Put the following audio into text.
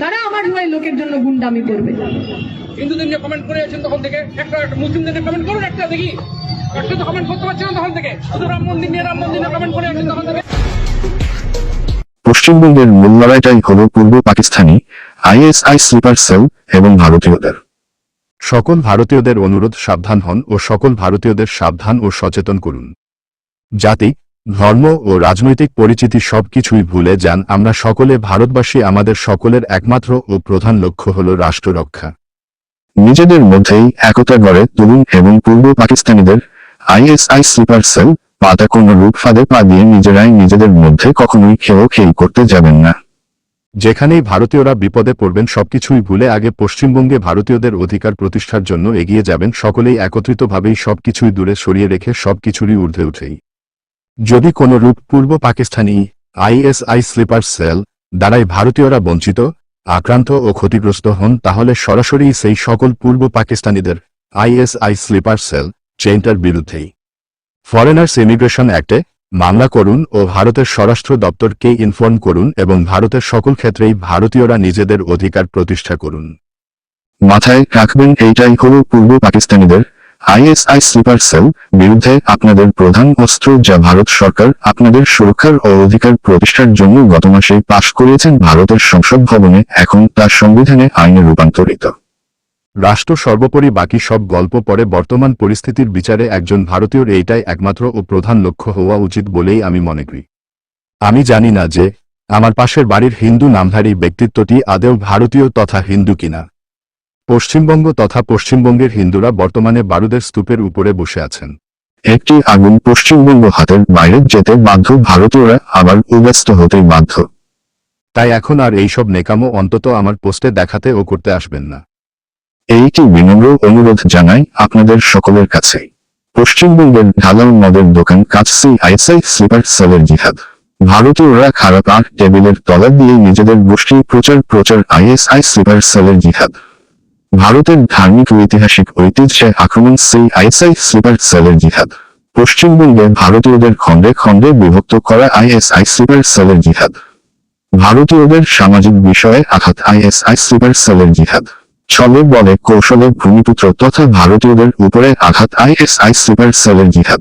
তারা আমার হয়ে লোকের জন্য গুন্ডামি করবে। হিন্দুদের নিয়ে কমেন্ট করে আছেন তখন থেকে। একটা একটা মুসলিমদের নিয়ে কমেন্ট করুন একটা দেখি। একটা তো কমেন্ট করতে পারছেন না তখন থেকে। শুধু রাম মন্দির নিয়ে রাম মন্দির নিয়ে কমেন্ট করে আছেন তখন থেকে। পশ্চিমবঙ্গের মূল লড়াইটাই হল পূর্ব পাকিস্তানি আইএসআই স্লিপার সেল এবং ভারতীয়দের। সকল ভারতীয়দের অনুরোধ সাবধান হন ও সকল ভারতীয়দের সাবধান ও সচেতন করুন। জাতি ধর্ম ও রাজনৈতিক পরিচিতি সবকিছুই ভুলে যান। আমরা সকলে ভারতবাসী, আমাদের সকলের একমাত্র ও প্রধান লক্ষ্য হল রাষ্ট্র রক্ষা নিজেদের মধ্যেই একতা গড়ে তরুণ এবং পূর্ব পাকিস্তানিদের আইএসআই স্লিপার সেল পাতা কোন রূপ ফাঁদে পা দিয়ে নিজেরাই নিজেদের মধ্যে কখনোই খেয়েও খেই করতে যাবেন না। যেখানেই ভারতীয়রা বিপদে পড়বেন, সবকিছুই ভুলে আগে পশ্চিমবঙ্গে ভারতীয়দের অধিকার প্রতিষ্ঠার জন্য এগিয়ে যাবেন। সকলেই একত্রিতভাবেই সবকিছুই দূরে সরিয়ে রেখে সবকিছুরই ঊর্ধ্বে উঠেই। যদি কোনো রূপ পূর্ব পাকিস্তানি আইএসআই স্লিপার সেল দ্বারাই ভারতীয়রা বঞ্চিত, আক্রান্ত ও ক্ষতিগ্রস্ত হন, তাহলে সরাসরি সেই সকল পূর্ব পাকিস্তানিদের আইএসআই স্লিপার সেল চেইনটার বিরুদ্ধেই। ফরেনার্স ইমিগ্রেশন অ্যাক্টে মামলা করুন ও ভারতের স্বরাষ্ট্র দপ্তরকে ইনফর্ম করুন এবং ভারতের সকল ক্ষেত্রেই ভারতীয়রা নিজেদের অধিকার প্রতিষ্ঠা করুন। মাথায় রাখবেন, এইটাই হল পূর্ব পাকিস্তানিদের আইএসআই স্লিপার সেল বিরুদ্ধে আপনাদের প্রধান অস্ত্র যা ভারত সরকার আপনাদের সুরক্ষার ও অধিকার প্রতিষ্ঠার জন্য গত মাসে পাশ করিয়েছেন ভারতের সংসদ ভবনে, এখন তা সংবিধানে আইনে রূপান্তরিত। রাষ্ট্র সর্বোপরি বাকি সব গল্প পরে বর্তমান পরিস্থিতির বিচারে একজন ভারতীয়র এইটাই একমাত্র ও প্রধান লক্ষ্য হওয়া উচিত বলেই আমি মনে করি। আমি জানি না যে, আমার পাশের বাড়ির হিন্দু নামধারী ব্যক্তিত্বটি আদেও ভারতীয় তথা হিন্দু কিনা। পশ্চিমবঙ্গ তথা পশ্চিমবঙ্গের হিন্দুরা বর্তমানে বারুদের স্তূপের উপরে বসে আছেন। একটি আগুন পশ্চিমবঙ্গ হাতের বাইরে যেতে বাধ্য ভারতীয়রা আবার উব্যস্ত হতে বাধ্য। তাই এখন আর এইসব নেকামো অন্তত আমার পোস্টে দেখাতে ও করতে আসবেন না। এইটি বিনম্র অনুরোধ জানাই আপনাদের সকলের কাছে। পশ্চিমবঙ্গের ঢালাও মদের দোকান কাছসি আইএসআই স্লিপার সেলের জিহাদ। ভারতীয়রা খারাপ আট টেবিলের তলা দিয়ে নিজেদের গোষ্ঠী প্রচার প্রচার আইএসআই স্লিপার সেলের জিহাদ। ভারতের ধার্মিক ও ঐতিহাসিক ঐতিহ্যে আক্রমণ সেই আইএসআই স্লিপার সেলের জিহাদ। পশ্চিমবঙ্গে ভারতীয়দের খণ্ডে খণ্ডে বিভক্ত করা আইএসআই স্লিপার সেলের জিহাদ। ভারতীয়দের সামাজিক বিষয়ে আঘাত আইএসআই স্লিপার সেলের জিহাদ। ছলে বলে কৌশলে ভূমিপুত্র তথা ভারতীয়দের উপরে আঘাত আইএসআই স্লিপার সেলের জিহাদ।